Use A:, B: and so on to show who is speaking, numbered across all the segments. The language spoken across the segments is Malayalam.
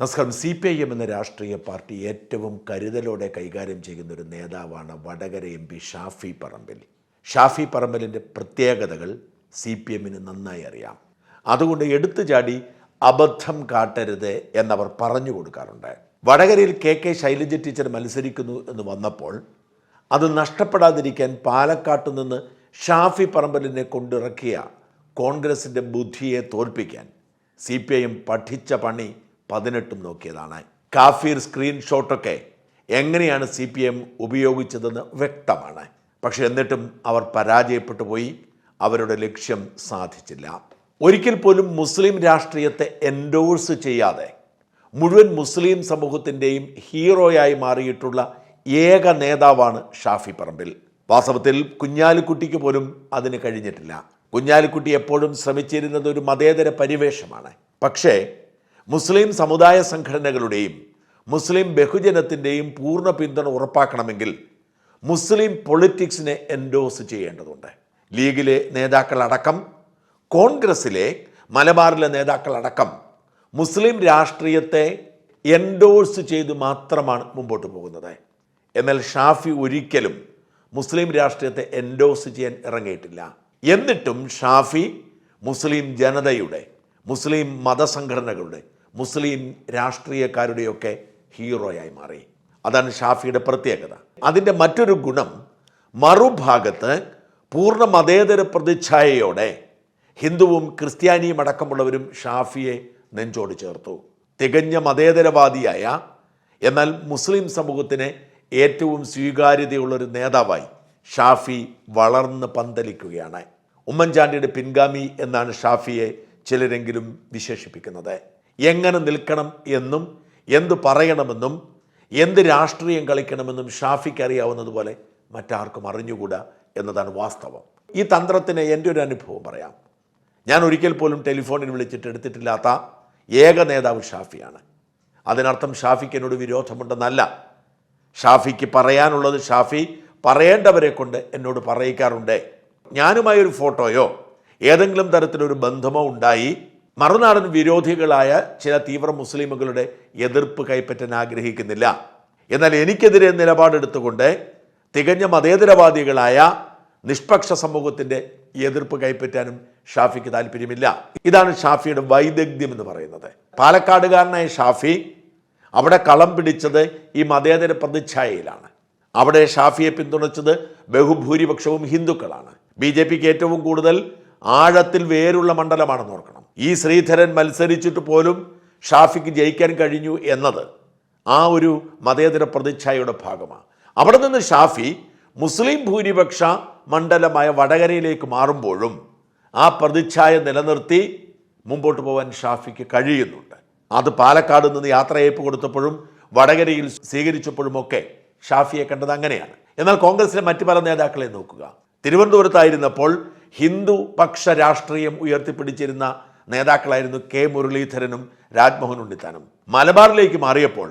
A: നമസ്കാരം. സി പി ഐ എം എന്ന രാഷ്ട്രീയ പാർട്ടി ഏറ്റവും കരുതലോടെ കൈകാര്യം ചെയ്യുന്ന ഒരു നേതാവാണ് വടകര എം പി ഷാഫി പറമ്പൽ. ഷാഫി പറമ്പലിന്റെ പ്രത്യേകതകൾ സി പി എമ്മിന് നന്നായി അറിയാം. അതുകൊണ്ട് എടുത്തു ചാടി അബദ്ധം കാട്ടരുത് എന്നവർ പറഞ്ഞു കൊടുക്കാറുണ്ട്. വടകരയിൽ കെ കെ ശൈലജ ടീച്ചർ മത്സരിക്കുന്നു എന്ന് വന്നപ്പോൾ അത് നഷ്ടപ്പെടാതിരിക്കാൻ പാലക്കാട്ടു നിന്ന് ഷാഫി പറമ്പലിനെ കൊണ്ടിറക്കിയ കോൺഗ്രസിന്റെ ബുദ്ധിയെ തോൽപ്പിക്കാൻ സി പി ഐ എം പഠിച്ച പണി പതിനെട്ടും നോക്കിയതാണ്. കാഫീർ സ്ക്രീൻഷോട്ടൊക്കെ എങ്ങനെയാണ് സി പി എം ഉപയോഗിച്ചതെന്ന് വ്യക്തമാണ്. പക്ഷെ എന്നിട്ടും അവർ പരാജയപ്പെട്ടു പോയി. അവരുടെ ലക്ഷ്യം സാധിച്ചില്ല. ഒരിക്കൽ പോലും മുസ്ലിം രാഷ്ട്രീയത്തെ എൻഡോഴ്സ് ചെയ്യാതെ മുഴുവൻ മുസ്ലിം സമൂഹത്തിന്റെയും ഹീറോയായി മാറിയിട്ടുള്ള ഏക നേതാവാണ് ഷാഫി പറമ്പിൽ. വാസ്തവത്തിൽ കുഞ്ഞാലിക്കുട്ടിക്ക് പോലും അതിന് കഴിഞ്ഞിട്ടില്ല. കുഞ്ഞാലിക്കുട്ടി എപ്പോഴും ശ്രമിച്ചിരുന്നത് ഒരു മതേതര പരിവേഷമാണ്. പക്ഷേ മുസ്ലിം സമുദായ സംഘടനകളുടെയും മുസ്ലിം ബഹുജനത്തിന്റെയും പൂർണ പിന്തുണ ഉറപ്പാക്കണമെങ്കിൽ മുസ്ലിം പൊളിറ്റിക്സിനെ എൻഡോസ് ചെയ്യേണ്ടതുണ്ട്. ലീഗിലെ നേതാക്കളടക്കം കോൺഗ്രസിലെ മലബാറിലെ നേതാക്കളടക്കം മുസ്ലിം രാഷ്ട്രീയത്തെ എൻഡോഴ്സ് ചെയ്ത് മാത്രമാണ് മുമ്പോട്ട് പോകുന്നത്. എന്നാൽ ഷാഫി ഒരിക്കലും മുസ്ലിം രാഷ്ട്രീയത്തെ എൻഡോഴ്സ് ചെയ്യാൻ ഇറങ്ങിയിട്ടില്ല. എന്നിട്ടും ഷാഫി മുസ്ലിം ജനതയുടെ മുസ്ലിം മതസംഘടനകളുടെ മുസ്ലിം രാഷ്ട്രീയക്കാരുടെയൊക്കെ ഹീറോയായി മാറി. അതാണ് ഷാഫിയുടെ പ്രത്യേകത. അതിന്റെ മറ്റൊരു ഗുണം മറുഭാഗത്ത് പൂർണ മതേതര പ്രതിച്ഛായയോടെ ഹിന്ദുവും ക്രിസ്ത്യാനിയും അടക്കമുള്ളവരും ഷാഫിയെ നെഞ്ചോട് ചേർത്തു. തികഞ്ഞ മതേതരവാദിയായ എന്നാൽ മുസ്ലിം സമൂഹത്തിന് ഏറ്റവും സ്വീകാര്യതയുള്ളൊരു നേതാവായി ഷാഫി വളർന്ന് പന്തലിക്കുകയാണ്. ഉമ്മൻചാണ്ടിയുടെ പിൻഗാമി എന്നാണ് ഷാഫിയെ ചിലരെങ്കിലും വിശേഷിപ്പിക്കുന്നത്. എങ്ങനെ നിൽക്കണം എന്നും എന്ത് പറയണമെന്നും എന്ത് രാഷ്ട്രീയം കളിക്കണമെന്നും ഷാഫിക്ക് അറിയാവുന്നതുപോലെ മറ്റാർക്കും അറിഞ്ഞുകൂടാ എന്നതാണ് വാസ്തവം. ഈ തന്ത്രത്തിന് എന്റെ ഒരു അനുഭവം പറയാം. ഞാൻ ഒരിക്കൽ പോലും ടെലിഫോണിൽ വിളിച്ചിട്ട് എടുത്തിട്ടില്ലാത്ത ഏക നേതാവ് ഷാഫിയാണ്. അതിനർത്ഥം ഷാഫിക്ക് എന്നോട് വിരോധമുണ്ടെന്നല്ല. ഷാഫിക്ക് പറയാനുള്ളത് ഷാഫി പറയേണ്ടവരെ കൊണ്ട് എന്നോട് പറയിക്കാറുണ്ട്. ഞാനുമായി ഒരു ഫോട്ടോയോ ഏതെങ്കിലും തരത്തിലൊരു ബന്ധമോ ഉണ്ടായി മറുനാടൻ വിരോധികളായ ചില തീവ്ര മുസ്ലിമുകളുടെ എതിർപ്പ് കൈപ്പറ്റാൻ ആഗ്രഹിക്കുന്നില്ല. എന്നാൽ എനിക്കെതിരെ നിലപാടെടുത്തുകൊണ്ട് തികഞ്ഞ മതേതരവാദികളായ നിഷ്പക്ഷ സമൂഹത്തിന്റെ എതിർപ്പ് കൈപ്പറ്റാനും ഷാഫിക്ക് താല്പര്യമില്ല ഇതാണ് ഷാഫിയുടെ വൈദഗ്ധ്യം എന്ന് പറയുന്നത്. പാലക്കാടുകാരനായ ഷാഫി അവിടെ കളം പിടിച്ചത് ഈ മതേതര പ്രതിച്ഛായയിലാണ്. അവിടെ ഷാഫിയെ പിന്തുണച്ചത് ബഹുഭൂരിപക്ഷവും ഹിന്ദുക്കളാണ്. ബി ജെ പിക്ക് ഏറ്റവും കൂടുതൽ ആഴത്തിൽ വേരുള്ള മണ്ഡലമാണെന്ന് ഓർക്കണം. ഈ ശ്രീധരൻ മത്സരിച്ചിട്ട് പോലും ഷാഫിക്ക് ജയിക്കാൻ കഴിഞ്ഞു എന്നത് ആ ഒരു മതേതര പ്രതിച്ഛായയുടെ ഭാഗമാണ്. അവിടെ നിന്ന് ഷാഫി മുസ്ലിം ഭൂരിപക്ഷ മണ്ഡലമായ വടകരയിലേക്ക് മാറുമ്പോഴും ആ പ്രതിച്ഛായ നിലനിർത്തി മുമ്പോട്ട് പോകാൻ ഷാഫിക്ക് കഴിയുന്നുണ്ട്. അത് പാലക്കാട് നിന്ന് യാത്രയയപ്പ് കൊടുത്തപ്പോഴും വടകരയിൽ സ്വീകരിച്ചപ്പോഴുമൊക്കെ ഷാഫിയെ കണ്ടത് അങ്ങനെയാണ്. എന്നാൽ കോൺഗ്രസിലെ മറ്റു പല നേതാക്കളെ നോക്കുക. തിരുവനന്തപുരത്തായിരുന്നപ്പോൾ ഹിന്ദു പക്ഷ രാഷ്ട്രീയം ഉയർത്തിപ്പിടിച്ചിരുന്ന നേതാക്കളായിരുന്നു കെ മുരളീധരനും രാജ്മോഹൻ ഉണ്ണിത്താനും. മലബാറിലേക്ക് മാറിയപ്പോൾ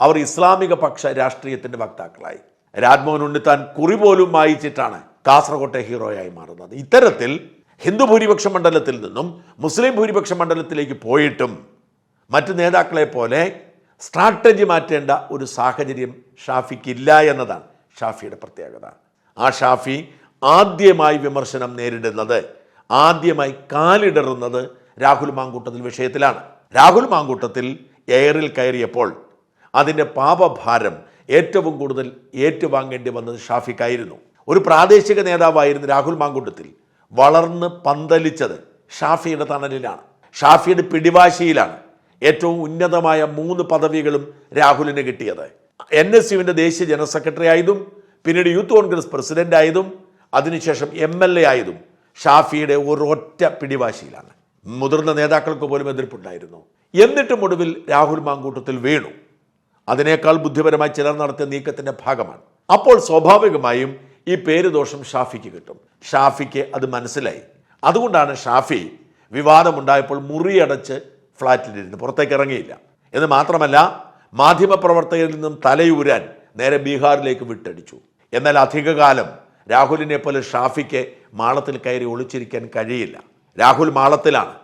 A: അവർ ഇസ്ലാമിക പക്ഷ രാഷ്ട്രീയത്തിന്റെ വക്താക്കളായി. രാജ്മോഹൻ ഉണ്ണിത്താൻ കുറി പോലും വായിച്ചിട്ടാണ് കാസർകോട്ടെ ഹീറോയായി മാറുന്നത്. ഇത്തരത്തിൽ ഹിന്ദു ഭൂരിപക്ഷ മണ്ഡലത്തിൽ നിന്നും മുസ്ലിം ഭൂരിപക്ഷ മണ്ഡലത്തിലേക്ക് പോയിട്ടും മറ്റു നേതാക്കളെ പോലെ സ്ട്രാറ്റജി മാറ്റേണ്ട ഒരു സാഹചര്യം ഷാഫിക്കില്ല എന്നതാണ് ഷാഫിയുടെ പ്രത്യേകത. ആ ഷാഫി ആദ്യമായി വിമർശനം നേരിടുന്നത് ആദ്യമായി കാലിടറുന്നത് രാഹുൽ മാങ്കൂട്ടത്തിൽ വിഷയത്തിലാണ്. രാഹുൽ മാങ്കൂട്ടത്തിൽ എയറിൽ കയറിയപ്പോൾ അതിന്റെ പാപഭാരം ഏറ്റവും കൂടുതൽ ഏറ്റുവാങ്ങേണ്ടി വന്നത് ഷാഫിക്കായിരുന്നു. ഒരു പ്രാദേശിക നേതാവായിരുന്നു രാഹുൽ മാങ്കൂട്ടത്തിൽ വളർന്ന് പന്തലിച്ചത് ഷാഫിയുടെ തണലിലാണ്. ഷാഫിയുടെ പിടിവാശിയിലാണ് ഏറ്റവും ഉന്നതമായ മൂന്ന് പദവികളും രാഹുലിന് കിട്ടിയത്. എൻ എസ് യുവിന്റെ ദേശീയ ജനറൽ സെക്രട്ടറി ആയതും പിന്നീട് യൂത്ത് കോൺഗ്രസ് പ്രസിഡന്റ് ആയതും അതിനുശേഷം എം എൽ എ ആയതും ഷാഫിയുടെ ഒരൊറ്റ പിടിവാശിയിലാണ്. മുതിർന്ന നേതാക്കൾക്ക് പോലും എതിർപ്പുണ്ടായിരുന്നു. എന്നിട്ടും ഒടുവിൽ രാഹുൽ മാങ്കൂട്ടത്തിൽ വീണു. അതിനേക്കാൾ ബുദ്ധിപരമായി ചിലർ നടത്തിയ നീക്കത്തിന്റെ ഭാഗമാണ്. അപ്പോൾ സ്വാഭാവികമായും ഈ പേര് ദോഷം ഷാഫിക്ക് കിട്ടും. ഷാഫിക്ക് അത് മനസ്സിലായി. അതുകൊണ്ടാണ് ഷാഫി വിവാദമുണ്ടായപ്പോൾ മുറിയടച്ച് ഫ്ളാറ്റിലിരുന്ന് പുറത്തേക്ക് ഇറങ്ങിയില്ല. എന്ന് മാത്രമല്ല മാധ്യമപ്രവർത്തകരിൽ നിന്നും തലയൂരാൻ നേരെ ബീഹാറിലേക്ക് വിട്ടടിച്ചു. എന്നാൽ അധികകാലം രാഹുലിനെ പോലെ ഷാഫിക്ക് മാളത്തിൽ കയറി ഒളിച്ചിരിക്കാൻ കഴിയില്ല. രാഹുൽ മാളത്തിലാണ്.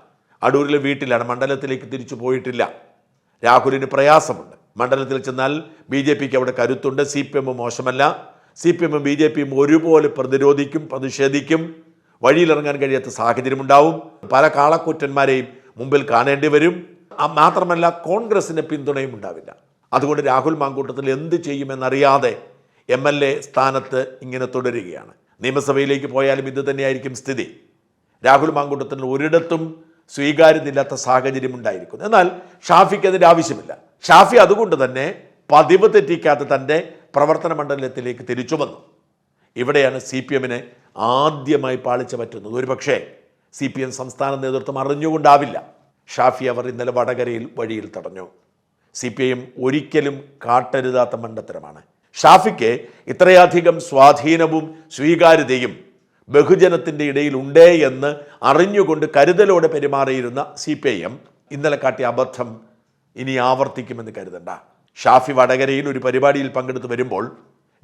A: അടൂരിലെ വീട്ടിലാണ്. മണ്ഡലത്തിലേക്ക് തിരിച്ചു പോയിട്ടില്ല. രാഹുലിന് പ്രയാസമുണ്ട്. മണ്ഡലത്തിൽ ചെന്നാൽ ബി ജെ പിക്ക് അവിടെ കരുത്തുണ്ട്. സി പി എമ്മും മോശമല്ല. സി പി എമ്മും ബി ജെ പിയും ഒരുപോലെ പ്രതിരോധിക്കും പ്രതിഷേധിക്കും. വഴിയിലിറങ്ങാൻ കഴിയാത്ത സാഹചര്യമുണ്ടാവും. പല കാളക്കൂറ്റന്മാരെയും മുമ്പിൽ കാണേണ്ടി വരും. മാത്രമല്ല കോൺഗ്രസിന് പിന്തുണയും ഉണ്ടാവില്ല. അതുകൊണ്ട് രാഹുൽ മാങ്കൂട്ടത്തിൽ എന്ത് ചെയ്യുമെന്നറിയാതെ എം എൽ എ സ്ഥാനത്ത് ഇങ്ങനെ തുടരുകയാണ്. നിയമസഭയിലേക്ക് പോയാലും ഇത് തന്നെയായിരിക്കും സ്ഥിതി. രാഹുൽ മാങ്കൂട്ടത്തിന് ഒരിടത്തും സ്വീകാര്യതയില്ലാത്ത സാഹചര്യം ഉണ്ടായിരിക്കുന്നു. എന്നാൽ ഷാഫിക്ക് അതിന്റെ ആവശ്യമില്ല. ഷാഫി അതുകൊണ്ട് തന്നെ പതിവ് തെറ്റിക്കാത്ത തന്റെ പ്രവർത്തന മണ്ഡലത്തിലേക്ക് തിരിച്ചു വന്നു. ഇവിടെയാണ് സി പി എമ്മിനെ ആദ്യമായി പാളിച്ച പറ്റുന്നത്. ഒരുപക്ഷേ സി പി എം സംസ്ഥാന നേതൃത്വം അറിഞ്ഞുകൊണ്ടാവില്ല. ഷാഫി അവർ ഇന്നലെ വടകരയിൽ വഴിയിൽ തടഞ്ഞു. സി പി എം ഒരിക്കലും കാട്ടരുതാത്ത മണ്ടത്തരമാണ് ഷാഫിക്ക് ഇത്രയധികം സ്വാധീനവും സ്വീകാര്യതയും ബഹുജനത്തിന്റെ ഇടയിൽ ഉണ്ടേ എന്ന് അറിഞ്ഞുകൊണ്ട് കരുതലോടെ പെരുമാറിയിരുന്ന സി പി ഐ എം ഇന്നലെ കാട്ടിയ അബദ്ധം ഇനി ആവർത്തിക്കുമെന്ന് കരുതണ്ട. ഷാഫി വടകരയിൽ ഒരു പരിപാടിയിൽ പങ്കെടുത്ത് വരുമ്പോൾ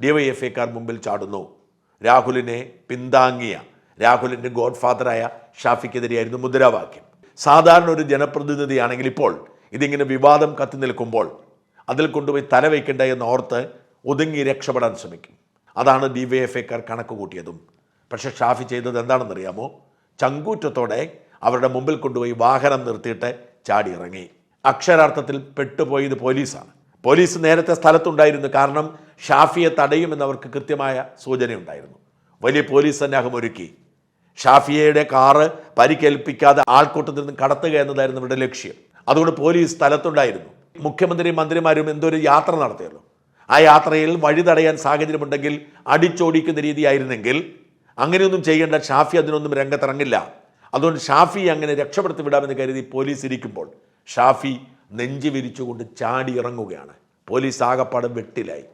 A: ഡിവൈഎഫ്ഐക്കാർ മുമ്പിൽ ചാടുന്നു. രാഹുലിനെ പിന്താങ്ങിയ രാഹുലിന്റെ ഗോഡ് ഫാദറായ ഷാഫിക്കെതിരെയായിരുന്നു മുദ്രാവാക്യം. സാധാരണ ഒരു ജനപ്രതിനിധിയാണെങ്കിൽ ഇപ്പോൾ ഇതിങ്ങനെ വിവാദം കത്തി നിൽക്കുമ്പോൾ അതിൽ കൊണ്ടുപോയി തല വയ്ക്കണ്ട എന്ന് ഓർത്ത് ഒതുങ്ങി രക്ഷപ്പെടാൻ ശ്രമിക്കും. അതാണ് ഡി വൈ എഫ് ഐക്കാർ കണക്ക് കൂട്ടിയതും. പക്ഷെ ഷാഫി ചെയ്തത് എന്താണെന്നറിയാമോ? ചങ്കൂറ്റത്തോടെ അവരുടെ മുമ്പിൽ കൊണ്ടുപോയി വാഹനം നിർത്തിയിട്ട് ചാടി ഇറങ്ങി അക്ഷരാർത്ഥത്തിൽ പെട്ടുപോയത് പോലീസാണ്. പോലീസ് നേരത്തെ സ്ഥലത്തുണ്ടായിരുന്നു. കാരണം ഷാഫിയെ തടയുമെന്ന് അവർക്ക് കൃത്യമായ സൂചനയുണ്ടായിരുന്നു. വലിയ പോലീസ് സന്നാഹം ഒരുക്കി. ഷാഫിയയുടെ കാറ് പരിക്കേൽപ്പിക്കാതെ ആൾക്കൂട്ടത്തിൽ നിന്ന് കടത്തുക എന്നതായിരുന്നു ഇവരുടെ ലക്ഷ്യം. അതുകൊണ്ട് പോലീസ് സ്ഥലത്തുണ്ടായിരുന്നു. മുഖ്യമന്ത്രിയും മന്ത്രിമാരും എന്തൊരു യാത്ര നടത്തിയല്ലോ. ആ യാത്രയിൽ വഴി തടയാൻ സാഹചര്യമുണ്ടെങ്കിൽ അടിച്ചോടിക്കുന്ന രീതിയായിരുന്നെങ്കിൽ അങ്ങനെയൊന്നും ചെയ്യേണ്ട ഷാഫി അതിനൊന്നും രംഗത്തിറങ്ങില്ല. അതുകൊണ്ട് ഷാഫി അങ്ങനെ രക്ഷപ്പെടുത്തി വിടാമെന്ന് കരുതി പോലീസ് ഇരിക്കുമ്പോൾ ഷാഫി നെഞ്ചു വിരിച്ചുകൊണ്ട് ചാടി ഇറങ്ങുകയാണ്. പോലീസ് ആകപ്പാടം വെട്ടിലായി.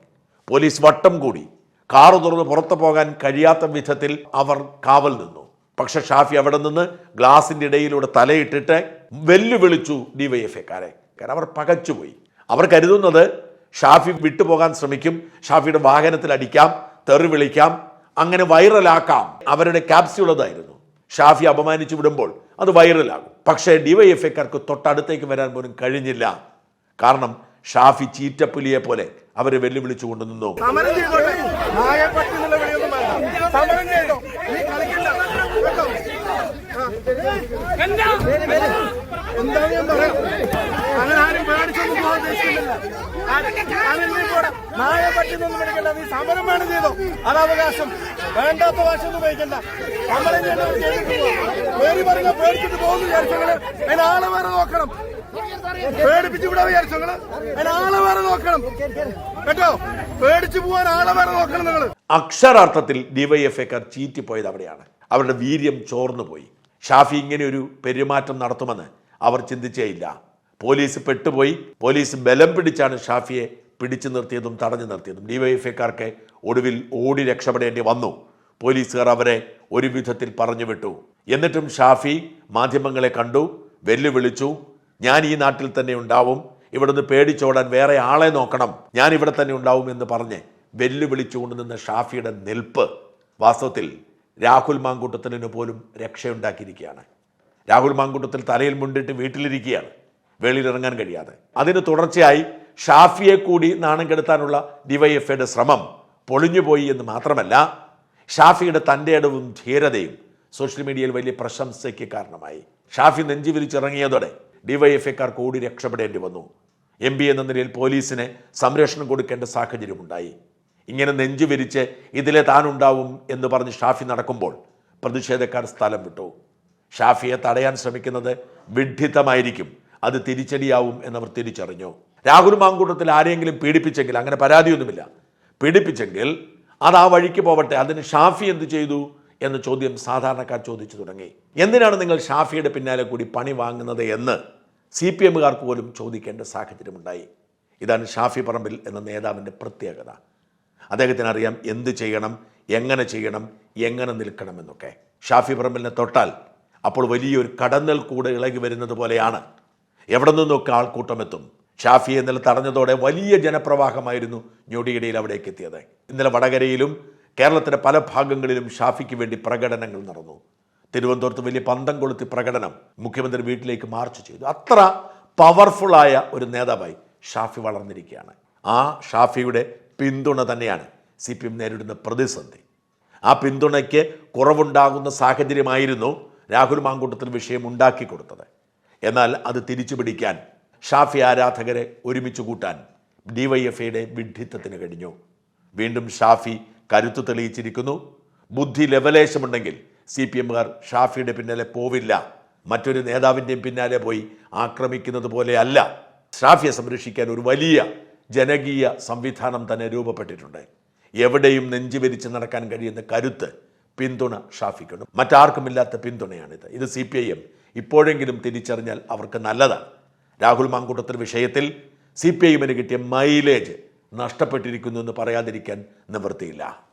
A: പോലീസ് വട്ടം കൂടി. കാറ് തുറന്ന് പുറത്തു പോകാൻ കഴിയാത്ത വിധത്തിൽ അവർ കാവൽ നിന്നു. പക്ഷെ ഷാഫി അവിടെ നിന്ന് ഗ്ലാസിന്റെ ഇടയിലൂടെ തലയിട്ടിട്ട് വെല്ലുവിളിച്ചു ഡിവൈഎഫ്ഐക്കാരെ. കാരണം അവർ പകച്ചുപോയി. അവർ കരുതുന്നത് ഷാഫി വിട്ടുപോകാൻ ശ്രമിക്കും. ഷാഫിയുടെ വാഹനത്തിൽ അടിക്കാം തെറി വിളിക്കാം അങ്ങനെ വൈറലാക്കാം. അവരുടെ ക്യാപ്സ്യൂൾ അതായിരുന്നു. ഷാഫി അപമാനിച്ചു വിടുമ്പോൾ അത് വൈറലാകും. പക്ഷേ ഡിവൈഎഫ്ഐക്കാർക്ക് തൊട്ടടുത്തേക്ക് വരാൻ പോലും കഴിഞ്ഞില്ല. കാരണം ഷാഫി ചീറ്റപ്പുലിയെ പോലെ അവരെ വെല്ലുവിളിച്ചു കൊണ്ടുനിന്നു നിന്നു.
B: സമരം ചെയ്തോട്ടെ നായപ്പട്ടി എന്നുള്ള വിളിയൊന്നും വേണ്ട സമരം ചെയ്തോ നീ കളിക്കണ്ട കേട്ടോ ആ. എന്താ ഞാൻ പറയാം? അങ്ങനെ ആരും പേടിച്ചൊന്നും പോകാൻ ഉദ്ദേശിക്കുന്നില്ല. ഞാനെന്തേ പോടാ നായപ്പട്ടി എന്നൊന്നും വിളിക്കണ്ട നീ സമരം വേണം ചെയ്തോ? അത് അവകാശം. വേണ്ടാത്ത ഭാഷ ഒന്നും ഉപയോഗിക്കണ്ട. സമരം ചെയ്തവർ ചെയ്തിട്ട് പേര് പറഞ്ഞ പേടിച്ചിട്ട് പോകുന്നു വിചാരിച്ചങ്ങൾ അതിന് ആളെ വേറെ നോക്കണം. പേടിപ്പിച്ചു വിടാൻ വിചാരിച്ചങ്ങൾ അതിന് ആളെ വേറെ നോക്കണം. കേട്ടോ? പേടിച്ചു പോവാൻ ആളെ വേറെ നോക്കണം നിങ്ങൾ.
A: അക്ഷരാർത്ഥത്തിൽ ഡിവൈഎഫ്ഐക്കാർ ചീറ്റിപ്പോയത് അവിടെയാണ്. അവരുടെ വീര്യം ചോർന്നു പോയി ഷാഫി ഇങ്ങനെ ഒരു പെരുമാറ്റം നടത്തുമെന്ന് അവർ ചിന്തിച്ചേയില്ല. പോലീസ് പെട്ടുപോയി. പോലീസ് ബലം പിടിച്ചാണ് ഷാഫിയെ പിടിച്ചു നിർത്തിയതും തടഞ്ഞു നിർത്തിയതും. ഡിവൈഎഫ്ഐക്കാർക്ക് ഒടുവിൽ ഓടി രക്ഷപ്പെടേണ്ടി വന്നു. പോലീസുകാർ അവരെ ഒരു വിധത്തിൽ പറഞ്ഞു വിട്ടു. എന്നിട്ടും ഷാഫി മാധ്യമങ്ങളെ കണ്ടു വെല്ലുവിളിച്ചു. ഞാൻ ഈ നാട്ടിൽ തന്നെ ഉണ്ടാവും. ഇവിടുന്ന് പേടിച്ചോടാൻ വേറെ ആളെ നോക്കണം. ഞാൻ ഇവിടെ തന്നെ ഉണ്ടാവും എന്ന് പറഞ്ഞ് വെല്ലുവിളിച്ചുകൊണ്ട് നിന്ന ഷാഫിയുടെ നിൽപ്പ് വാസ്തവത്തിൽ രാഹുൽ മാങ്കൂട്ടത്തിന് പോലും രക്ഷയുണ്ടാക്കിയിരിക്കുകയാണ്. രാഹുൽ മാങ്കുട്ടത്തിൽ തലയിൽ മുണ്ടിട്ട് വീട്ടിലിരിക്കുകയാണ്. വെളിയിലിറങ്ങാൻ കഴിയാതെ. അതിന് തുടർച്ചയായി ഷാഫിയെ കൂടി നാണം കെടുത്താനുള്ള ഡിവൈഎഫ്ഐയുടെ ശ്രമം പൊളിഞ്ഞുപോയി എന്ന് മാത്രമല്ല ഷാഫിയുടെ തന്റെ ഇടവും ധീരതയും സോഷ്യൽ മീഡിയയിൽ വലിയ പ്രശംസയ്ക്ക് കാരണമായി. ഷാഫി നെഞ്ചു വിരിച്ചിറങ്ങിയതോടെ ഡിവൈഎഫ്ഐക്കാർ കൂടി രക്ഷപ്പെടേണ്ടി വന്നു. എം പി എന്ന നിലയിൽ പോലീസിന് സംരക്ഷണം കൊടുക്കേണ്ട സാഹചര്യമുണ്ടായി. ഇങ്ങനെ നെഞ്ചു വിരിച്ച് ഇതിലെ താനുണ്ടാവും എന്ന് പറഞ്ഞ് ഷാഫി നടക്കുമ്പോൾ പ്രതിഷേധക്കാർ സ്ഥലം വിട്ടു. ഷാഫിയെ തടയാൻ ശ്രമിക്കുന്നത് വിഡ്ഢിത്തമായിരിക്കും. അത് തിരിച്ചടിയാവും എന്നവർ തിരിച്ചറിഞ്ഞു. രാഹുൽ മാങ്കൂട്ടത്തിൽ ആരെങ്കിലും പീഡിപ്പിച്ചെങ്കിൽ അങ്ങനെ പരാതിയൊന്നുമില്ല. പീഡിപ്പിച്ചെങ്കിൽ അത് ആ വഴിക്ക് പോവട്ടെ. അതിന് ഷാഫി എന്ത് ചെയ്തു എന്ന ചോദ്യം സാധാരണക്കാർ ചോദിച്ചു തുടങ്ങി. എന്തിനാണ് നിങ്ങൾ ഷാഫിയുടെ പിന്നാലെ കൂടി പണി വാങ്ങുന്നത് എന്ന് സി പി എമ്മുകാർക്ക് പോലും ചോദിക്കേണ്ട സാഹചര്യമുണ്ടായി. ഇതാണ് ഷാഫി പറമ്പിൽ എന്ന നേതാവിന്റെ പ്രത്യേകത. അദ്ദേഹത്തിന് അറിയാം എന്ത് ചെയ്യണം എങ്ങനെ ചെയ്യണം എങ്ങനെ നിൽക്കണമെന്നൊക്കെ. ഷാഫി പറമ്പിലിനെ തൊട്ടാൽ അപ്പോൾ വലിയൊരു കടന്നൽ കൂടെ ഇളകി വരുന്നത് പോലെയാണ്. എവിടെ നിന്നൊക്കെ ആൾക്കൂട്ടം എത്തും ഷാഫി ഇന്നലെ തടഞ്ഞതോടെ വലിയ ജനപ്രവാഹമായിരുന്നു ഞൊടിയിടയിൽ അവിടേക്ക് എത്തിയത്. ഇന്നലെ വടകരയിലും കേരളത്തിന്റെ പല ഭാഗങ്ങളിലും ഷാഫിക്ക് വേണ്ടി പ്രകടനങ്ങൾ നടന്നു. തിരുവനന്തപുരത്ത് വലിയ പന്തം കൊളുത്തി പ്രകടനം മുഖ്യമന്ത്രി വീട്ടിലേക്ക് മാർച്ച് ചെയ്തു. അത്ര പവർഫുള്ളായ ഒരു നേതാവായി ഷാഫി വളർന്നിരിക്കുകയാണ്. ആ ഷാഫിയുടെ പിന്തുണ തന്നെയാണ് സി പി എം നേരിടുന്ന പ്രതിസന്ധി. ആ പിന്തുണയ്ക്ക് കുറവുണ്ടാകുന്ന സാഹചര്യമായിരുന്നു രാഹുൽ മാങ്കൂട്ടത്തിൽ വിഷയം ഉണ്ടാക്കി കൊടുത്തത്. എന്നാൽ അത് തിരിച്ചു പിടിക്കാൻ ഷാഫി ആരാധകരെ ഒരുമിച്ച് കൂട്ടാൻ ഡിവൈഎഫ്ഐയുടെ വിഡ്ഢിത്തത്തിന് കഴിഞ്ഞു. വീണ്ടും ഷാഫി കരുത്തു തെളിയിച്ചിരിക്കുന്നു. ബുദ്ധി ലവലേശമുണ്ടെങ്കിൽ സി പി എമ്മുകാർ ഷാഫിയുടെ പിന്നാലെ പോവില്ല. മറ്റൊരു നേതാവിന്റെയും പിന്നാലെ പോയി ആക്രമിക്കുന്നത് പോലെയല്ല. ഷാഫിയെ സംരക്ഷിക്കാൻ ഒരു വലിയ ജനകീയ സംവിധാനം തന്നെ രൂപപ്പെട്ടിട്ടുണ്ട്. എവിടെയും നെഞ്ചുവരിച്ച് നടക്കാൻ കഴിയുന്ന കരുത്ത് പിന്തുണ ഷാഫിക്കുണ്ട്. മറ്റാർക്കുമില്ലാത്ത പിന്തുണയാണിത്. ഇത് സി പി ഐ എം ഇപ്പോഴെങ്കിലും തിരിച്ചറിഞ്ഞാൽ അവർക്ക് നല്ലതാണ്. രാഹുൽ മാങ്കൂട്ടത്തിൽ വിഷയത്തിൽ സി പി ഐ എമ്മിന് കിട്ടിയ മൈലേജ് നഷ്ടപ്പെട്ടിരിക്കുന്നു എന്ന് പറയാതിരിക്കാൻ നിവൃത്തിയില്ല.